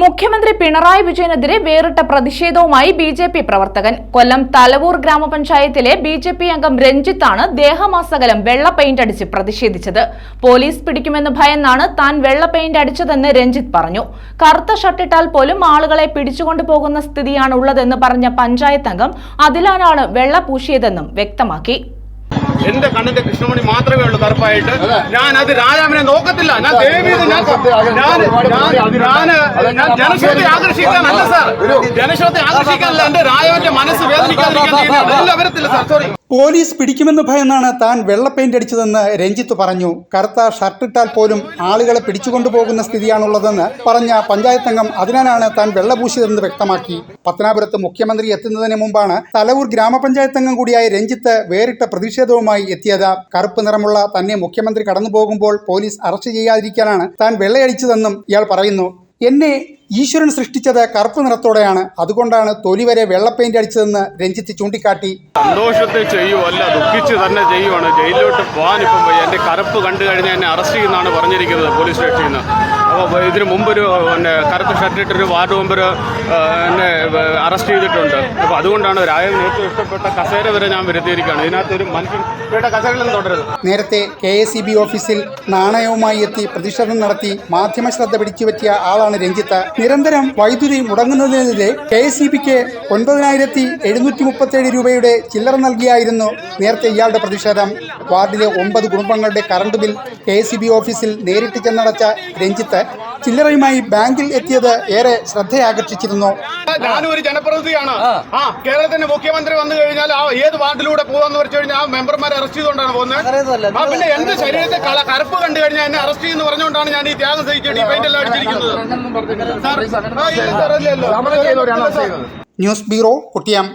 മുഖ്യമന്ത്രി പിണറായി വിജയനെതിരെ വേറിട്ട പ്രതിഷേധവുമായി ബി ജെ പി പ്രവർത്തകൻ. കൊല്ലം തലവൂർ ഗ്രാമപഞ്ചായത്തിലെ ബി ജെ പി അംഗം രഞ്ജിത്താണ് ദേഹമാസകലം വെള്ള പെയിന്റ് അടിച്ച് പ്രതിഷേധിച്ചത്. പോലീസ് പിടിക്കുമെന്ന് ഭയന്നാണ് താൻ വെള്ള പെയിന്റ് അടിച്ചതെന്ന് രഞ്ജിത്ത് പറഞ്ഞു. കറുത്ത ഷർട്ടിട്ടാൽ പോലും ആളുകളെ പിടിച്ചുകൊണ്ടു പോകുന്ന സ്ഥിതിയാണ് ഉള്ളതെന്ന് പറഞ്ഞ പഞ്ചായത്ത് അംഗം അതിലാനാണ് വെള്ള പൂശിയതെന്നും വ്യക്തമാക്കി. എന്റെ കണ്ണിന്റെ കൃഷ്ണമണി മാത്രമേ ഉള്ളൂ കറുപ്പായിട്ട് ഞാൻ അത് രാജാവിനെ നോക്കത്തില്ല. ഞാൻ ദേവീത് ഞാൻ ഞാൻ ഞാൻ ഞാൻ ജനശ്രദ്ധ ആകർഷിക്കാനല്ല സാർ. ജനശ്രദ്ധ ആകർഷിക്കാനല്ല എന്റെ രാജാവിന്റെ മനസ്സ് വേദനിക്കാതിരിക്കാൻ വരത്തില്ല സാർ. സോറി പോലീസ് പിടിക്കുമെന്ന് ഭയന്നാണ് താൻ വെള്ള പെയിന്റ് അടിച്ചതെന്ന് രഞ്ജിത്ത് പറഞ്ഞു. കറുത്ത ഷർട്ടിട്ടാൽ പോലും ആളുകളെ പിടിച്ചുകൊണ്ടുപോകുന്ന സ്ഥിതിയാണുള്ളതെന്ന് പറഞ്ഞ പഞ്ചായത്ത് അംഗം അതിനാലാണ് താൻ വെള്ളപൂശിയതെന്ന് വ്യക്തമാക്കി. പത്തനാപുരത്ത് മുഖ്യമന്ത്രി എത്തുന്നതിന് മുമ്പാണ് തലവൂർ ഗ്രാമപഞ്ചായത്ത് അംഗം കൂടിയായ രഞ്ജിത്ത് വേറിട്ട പ്രതിഷേധവുമായി എത്തിയത്. കറുപ്പ് നിറമുള്ള തന്നെ മുഖ്യമന്ത്രി കടന്നു പോകുമ്പോൾ പോലീസ് അറസ്റ്റ് ചെയ്യാതിരിക്കാനാണ് താൻ വെള്ളയടിച്ചതെന്നും ഇയാൾ പറയുന്നു. എന്നെ ഈശ്വരൻ സൃഷ്ടിച്ചത് കറുപ്പ് നിറത്തോടെയാണ്. അതുകൊണ്ടാണ് തൊലി വരെ വെള്ള പെയിന്റ് അടിച്ചതെന്ന് രഞ്ജിത്ത് ചൂണ്ടിക്കാട്ടി. സന്തോഷത്തെ ചെയ്യുമല്ല ദുഃഖിച്ച് തന്നെ ചെയ്യുവാണ്. ജയിലിലോട്ട് പോകാൻ ഇപ്പം. എന്റെ കറുപ്പ് കണ്ടു കഴിഞ്ഞാൽ എന്നെ അറസ്റ്റ് ചെയ്യുന്നതാണ് പറഞ്ഞിരിക്കുന്നത് പോലീസ് സ്റ്റേഷനിൽ നിന്ന്. അപ്പോൾ ഇതിന് മുമ്പൊരു പിന്നെ കറുപ്പ് ഷർട്ടിട്ടൊരു വാർഡ് മെമ്പർ എന്നെ അറസ്റ്റ് ചെയ്തിട്ടുണ്ട്. അപ്പോൾ അതുകൊണ്ടാണ് രാജന് ഏറ്റവും ഇഷ്ടപ്പെട്ട കസേര വരെ ഞാൻ വരുത്തിയിരിക്കുകയാണ്. ഇതിനകത്ത് ഒരു മനുഷ്യൻ ഇവിടെ കസേരയിലും തുടരുത് നേരത്തെ കെ എസ് ഇ ബി ഓഫീസിൽ നാണയവുമായി എത്തി പ്രതിഷേധം നടത്തി മാധ്യമ ശ്രദ്ധ പിടിച്ചുപറ്റിയ ആളാണ് രഞ്ജിത്ത്. നിരന്തരം വൈദ്യുതി മുടങ്ങുന്നതിനെതിരെ കെ എസ് ഇ ബിക്ക് ഒൻപതിനായിരത്തി എഴുന്നൂറ്റി മുപ്പത്തേഴ് രൂപയുടെ ചില്ലറ നൽകിയായിരുന്നു നേരത്തെ ഇയാളുടെ പ്രതിഷേധം. വാർഡിലെ ഒമ്പത് കുടുംബങ്ങളുടെ current bill K S E B ഓഫീസിൽ നേരിട്ട് ചെന്നടച്ച രഞ്ജിത്ത് ചില്ലറയുമായി ബാങ്കിൽ എത്തിയത് ഏറെ ശ്രദ്ധയാകർഷിച്ചിരുന്നു ഞാനും ഒരു ജനപ്രതിനിധിയാണ് ആ കേരളത്തിന്റെ മുഖ്യമന്ത്രി വന്നു കഴിഞ്ഞാൽ ആ ഏത് വാർഡിലൂടെ പോകാന്ന് വെച്ച് കഴിഞ്ഞാൽ ആ മെമ്പർമാരെ അറസ്റ്റ് ചെയ്തുകൊണ്ടാണ് പോകുന്നത് ആ പിന്നെ എന്റെ ശരീരത്തെ കരപ്പ് കറുപ്പ് കണ്ടു കഴിഞ്ഞാൽ എന്നെ അറസ്റ്റ് ചെയ്യുന്നു പറഞ്ഞുകൊണ്ടാണ് ഞാൻ ഈ ത്യാഗം സഹിച്ചിട്ട് എല്ലാം അടിച്ചിരിക്കുന്നത്. News bureau കുട്ടിയം